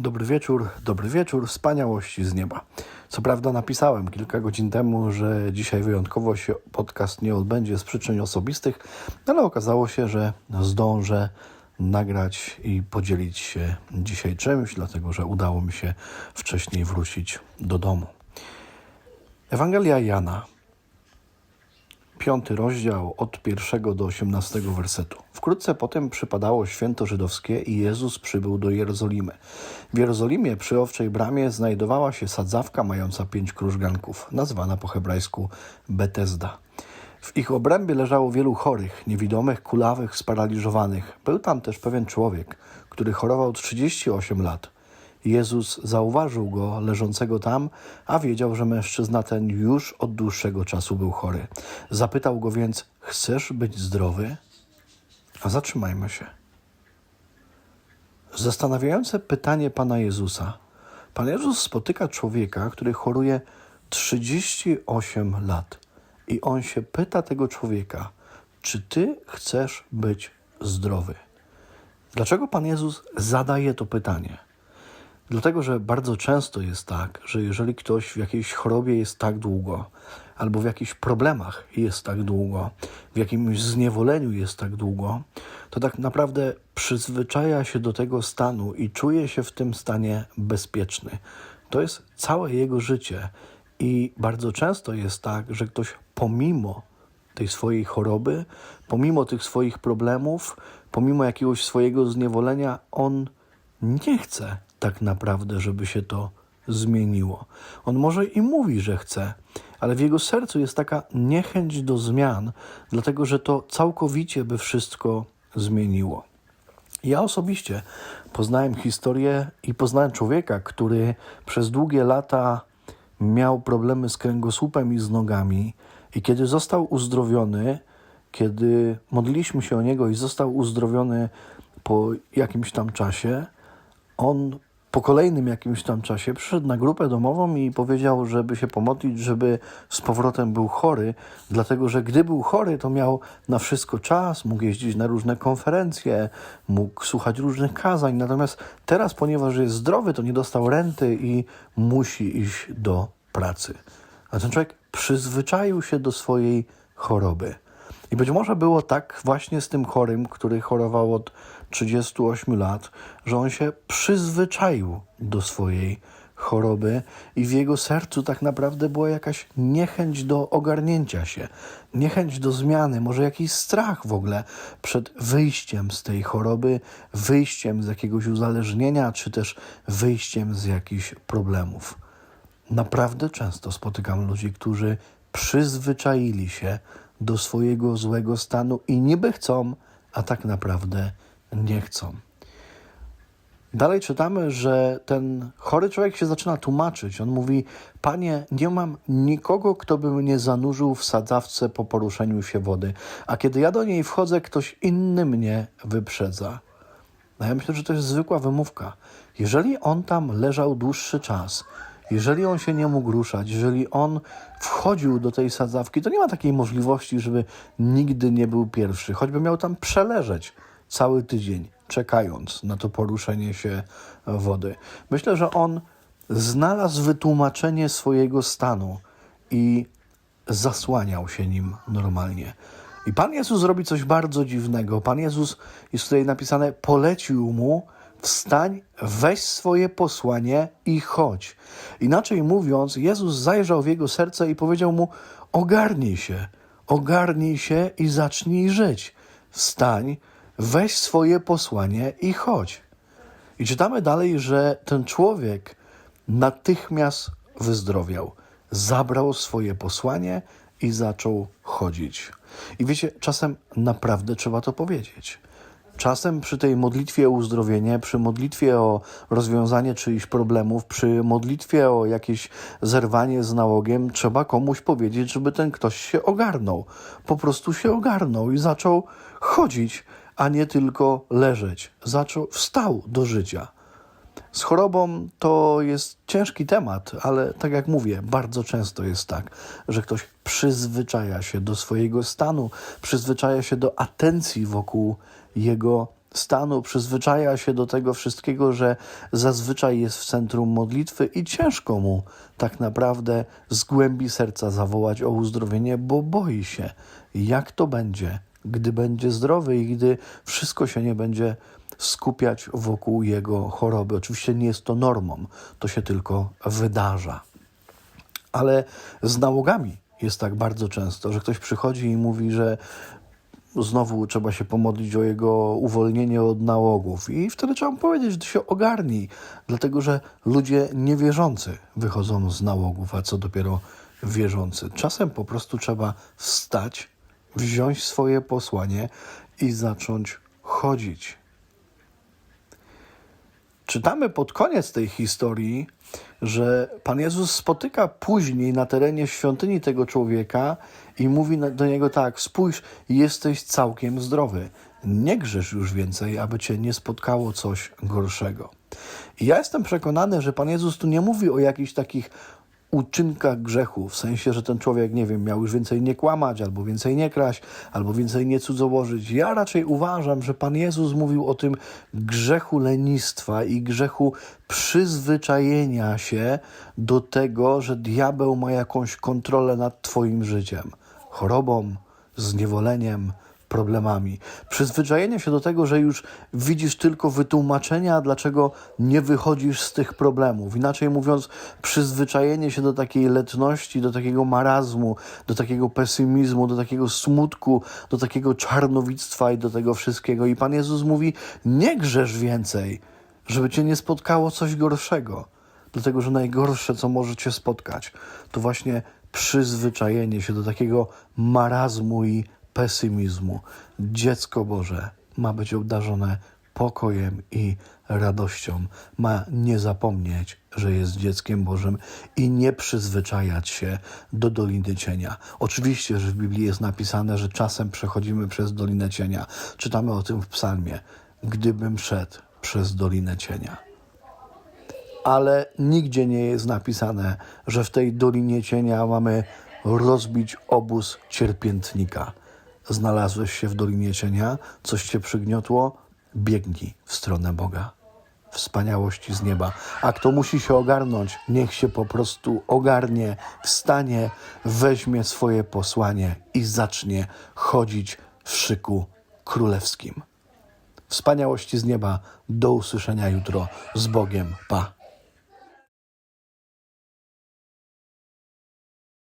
Dobry wieczór, dobry wieczór, wspaniałości z nieba. Co prawda napisałem kilka godzin temu, że dzisiaj wyjątkowo się podcast nie odbędzie z przyczyn osobistych, ale okazało się, że zdążę nagrać i podzielić się dzisiaj czymś, dlatego że udało mi się wcześniej wrócić do domu. Ewangelia Jana, piąty rozdział od pierwszego do osiemnastego wersetu. Wkrótce potem przypadało święto żydowskie i Jezus przybył do Jerozolimy. W Jerozolimie przy Owczej Bramie znajdowała się sadzawka mająca pięć krużganków, nazwana po hebrajsku Betesda. W ich obrębie leżało wielu chorych, niewidomych, kulawych, sparaliżowanych. Był tam też pewien człowiek, który chorował 38 lat. Jezus zauważył go leżącego tam, a wiedział, że mężczyzna ten już od dłuższego czasu był chory. Zapytał go więc: Chcesz być zdrowy? A zatrzymajmy się. Zastanawiające pytanie Pana Jezusa. Pan Jezus spotyka człowieka, który choruje 38 lat. I on się pyta tego człowieka: Czy ty chcesz być zdrowy? Dlaczego Pan Jezus zadaje to pytanie? Dlatego, że bardzo często jest tak, że jeżeli ktoś w jakiejś chorobie jest tak długo, albo w jakichś problemach jest tak długo, w jakimś zniewoleniu jest tak długo, to tak naprawdę przyzwyczaja się do tego stanu i czuje się w tym stanie bezpieczny. To jest całe jego życie. I bardzo często jest tak, że ktoś pomimo tej swojej choroby, pomimo tych swoich problemów, pomimo jakiegoś swojego zniewolenia, on nie chce tak naprawdę, żeby się to zmieniło. On może i mówi, że chce, ale w jego sercu jest taka niechęć do zmian, dlatego że to całkowicie by wszystko zmieniło. Ja osobiście poznałem historię i poznałem człowieka, który przez długie lata miał problemy z kręgosłupem i z nogami, i kiedy został uzdrowiony, kiedy modliliśmy się o niego i został uzdrowiony po jakimś tam czasie, on po kolejnym jakimś tam czasie przyszedł na grupę domową i powiedział, żeby się pomodlić, żeby z powrotem był chory, dlatego że gdy był chory, to miał na wszystko czas, mógł jeździć na różne konferencje, mógł słuchać różnych kazań. Natomiast teraz, ponieważ jest zdrowy, to nie dostał renty i musi iść do pracy. A ten człowiek przyzwyczaił się do swojej choroby. I być może było tak właśnie z tym chorym, który chorował od 38 lat, że on się przyzwyczaił do swojej choroby i w jego sercu tak naprawdę była jakaś niechęć do ogarnięcia się, niechęć do zmiany, może jakiś strach w ogóle przed wyjściem z tej choroby, wyjściem z jakiegoś uzależnienia, czy też wyjściem z jakichś problemów. Naprawdę często spotykam ludzi, którzy przyzwyczaili się do swojego złego stanu i niby chcą, a tak naprawdę nie chcą. Dalej czytamy, że ten chory człowiek się zaczyna tłumaczyć. On mówi: Panie, nie mam nikogo, kto by mnie zanurzył w sadzawce po poruszeniu się wody, a kiedy ja do niej wchodzę, ktoś inny mnie wyprzedza. No ja myślę, że to jest zwykła wymówka. Jeżeli on tam leżał dłuższy czas, jeżeli on się nie mógł ruszać, jeżeli on wchodził do tej sadzawki, to nie ma takiej możliwości, żeby nigdy nie był pierwszy, choćby miał tam przeleżeć cały tydzień, czekając na to poruszenie się wody. Myślę, że on znalazł wytłumaczenie swojego stanu i zasłaniał się nim normalnie. I Pan Jezus robi coś bardzo dziwnego. Pan Jezus, jest tutaj napisane, polecił mu, wstań, weź swoje posłanie i chodź. Inaczej mówiąc, Jezus zajrzał w jego serce i powiedział mu: Ogarnij się, ogarnij się i zacznij żyć. Wstań, weź swoje posłanie i chodź. I czytamy dalej, że ten człowiek natychmiast wyzdrowiał, zabrał swoje posłanie i zaczął chodzić. I wiecie, czasem naprawdę trzeba to powiedzieć. Czasem przy tej modlitwie o uzdrowienie, przy modlitwie o rozwiązanie czyichś problemów, przy modlitwie o jakieś zerwanie z nałogiem, trzeba komuś powiedzieć, żeby ten ktoś się ogarnął. Po prostu się ogarnął i zaczął chodzić, a nie tylko leżeć. Zaczął, wstał do życia. Z chorobą to jest ciężki temat, ale tak jak mówię, bardzo często jest tak, że ktoś przyzwyczaja się do swojego stanu, przyzwyczaja się do atencji wokół jego stanu przyzwyczaja się do tego wszystkiego, że zazwyczaj jest w centrum modlitwy i ciężko mu tak naprawdę z głębi serca zawołać o uzdrowienie, bo boi się, jak to będzie, gdy będzie zdrowy i gdy wszystko się nie będzie skupiać wokół jego choroby. Oczywiście nie jest to normą, to się tylko wydarza. Ale z nałogami jest tak bardzo często, że ktoś przychodzi i mówi, że znowu trzeba się pomodlić o jego uwolnienie od nałogów. I wtedy trzeba mu powiedzieć, że to się ogarnij, dlatego że ludzie niewierzący wychodzą z nałogów, a co dopiero wierzący. Czasem po prostu trzeba wstać, wziąć swoje posłanie i zacząć chodzić. Czytamy pod koniec tej historii, że Pan Jezus spotyka później na terenie świątyni tego człowieka i mówi do niego tak: Spójrz, jesteś całkiem zdrowy. Nie grzesz już więcej, aby cię nie spotkało coś gorszego. I ja jestem przekonany, że Pan Jezus tu nie mówi o jakichś takich uczynkach grzechu, w sensie, że ten człowiek, nie wiem, miał już więcej nie kłamać, albo więcej nie kraść, albo więcej nie cudzołożyć. Ja raczej uważam, że Pan Jezus mówił o tym grzechu lenistwa i grzechu przyzwyczajenia się do tego, że diabeł ma jakąś kontrolę nad Twoim życiem, chorobą, zniewoleniem, problemami. Przyzwyczajenie się do tego, że już widzisz tylko wytłumaczenia, dlaczego nie wychodzisz z tych problemów. Inaczej mówiąc, przyzwyczajenie się do takiej letności, do takiego marazmu, do takiego pesymizmu, do takiego smutku, do takiego czarnowictwa i do tego wszystkiego. I Pan Jezus mówi: Nie grzesz więcej, żeby cię nie spotkało coś gorszego. Dlatego, że najgorsze, co może cię spotkać, to właśnie przyzwyczajenie się do takiego marazmu i pesymizmu. Dziecko Boże ma być obdarzone pokojem i radością. Ma nie zapomnieć, że jest dzieckiem Bożym i nie przyzwyczajać się do doliny cienia. Oczywiście, że w Biblii jest napisane, że czasem przechodzimy przez dolinę cienia. Czytamy o tym w psalmie. Gdybym szedł przez dolinę cienia ale nigdzie nie jest napisane, że w tej dolinie cienia mamy rozbić obóz cierpiętnika. Znalazłeś się w dolinie cienia, coś cię przygniotło, biegnij w stronę Boga. Wspaniałości z nieba. A kto musi się ogarnąć, niech się po prostu ogarnie, wstanie, weźmie swoje posłanie i zacznie chodzić w szyku królewskim. Wspaniałości z nieba. Do usłyszenia jutro. Z Bogiem. Pa.